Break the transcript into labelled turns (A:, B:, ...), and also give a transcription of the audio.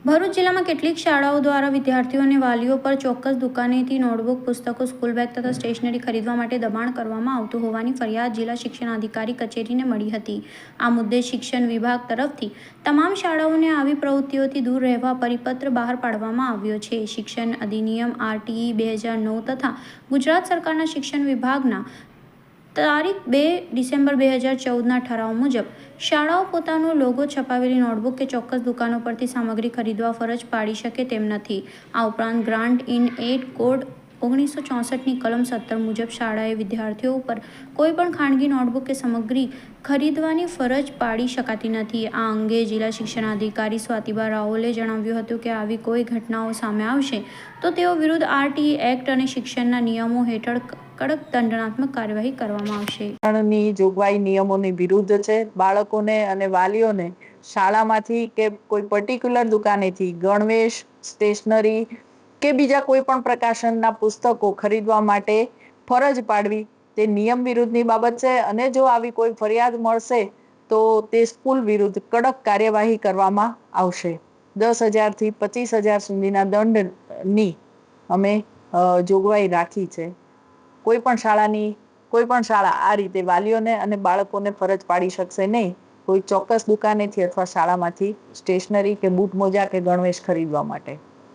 A: ભરૂચ જિલ્લામાં કેટલીક શાળાઓ દ્વારા વિદ્યાર્થીઓ અને વાલીઓ પર ચોક્કસ દુકાનેથી નોટબુક, પુસ્તકો, સ્કૂલ બેગ તથા સ્ટેશનરી ખરીદવા માટે દબાણ કરવામાં આવતું હોવાની ફરિયાદ જિલ્લા શિક્ષણાધિકારી કચેરીને મળી હતી. આ મુદ્દે શિક્ષણ વિભાગ તરફથી તમામ શાળાઓને આવી પ્રવૃત્તિઓથી દૂર રહેવા પરિપત્ર બહાર પાડવામાં આવ્યો છે. શિક્ષણ અધિનિયમ આરટીઈ બે હજાર નવ તથા ગુજરાત સરકારના શિક્ષણ વિભાગના તારીખ બે ડિસેમ્બર બે હજાર ચૌદના ઠરાવ મુજબ શાળાઓ પોતાનો લોગો છપાવેલી નોટબુક કે ચોક્કસ દુકાનો પરથી સામગ્રી ખરીદવા ફરજ પાડી શકે તેમ નથી. આ ઉપરાંત ગ્રાન્ટ ઇન એડ કોડ ઓગણીસો ચોસઠની કલમ સત્તર મુજબ શાળાએ વિદ્યાર્થીઓ ઉપર કોઈપણ ખાનગી નોટબુક કે સામગ્રી ખરીદવાની ફરજ પાડી શકાતી નથી. આ અંગે જિલ્લા શિક્ષણાધિકારી સ્વાતિબા રાઓલે જણાવ્યું હતું કે આવી કોઈ ઘટનાઓ સામે આવશે તો તેઓ વિરુદ્ધ આરટીઈ એક્ટ અને શિક્ષણના નિયમો હેઠળ કડક દંડનાત્મક કાર્યવાહી કરવામાં આવશે.
B: જોગવાઈ નિયમોની વિરુદ્ધ છે. બાળકોને અને વાલીઓને શાળામાંથી કે કોઈ પર્ટિક્યુલર દુકાનેથી ગણવેશ, સ્ટેશનરી કે બીજા કોઈ પણ પ્રકાશનના પુસ્તકો ખરીદવા માટે ફરજ પાડવી તે નિયમ વિરુદ્ધની બાબત છે. અને જો આવી કોઈ ફરિયાદ મળશે, તો તે સ્કૂલ વિરુદ્ધ કડક કાર્યવાહી કરવામાં આવશે. દસ હજારથી પચીસ હજાર સુધીના દંડની અમે જોગવાઈ રાખી છે. કોઈ પણ શાળાની, કોઈ પણ શાળા આ રીતે વાલીઓને અને બાળકોને ફરજ પાડી શકશે નહીં. કોઈ ચોક્કસ દુકાનેથી અથવા શાળામાંથી સ્ટેશનરી કે બૂટ મોજા કે ગણવેશ ખરીદવા માટે.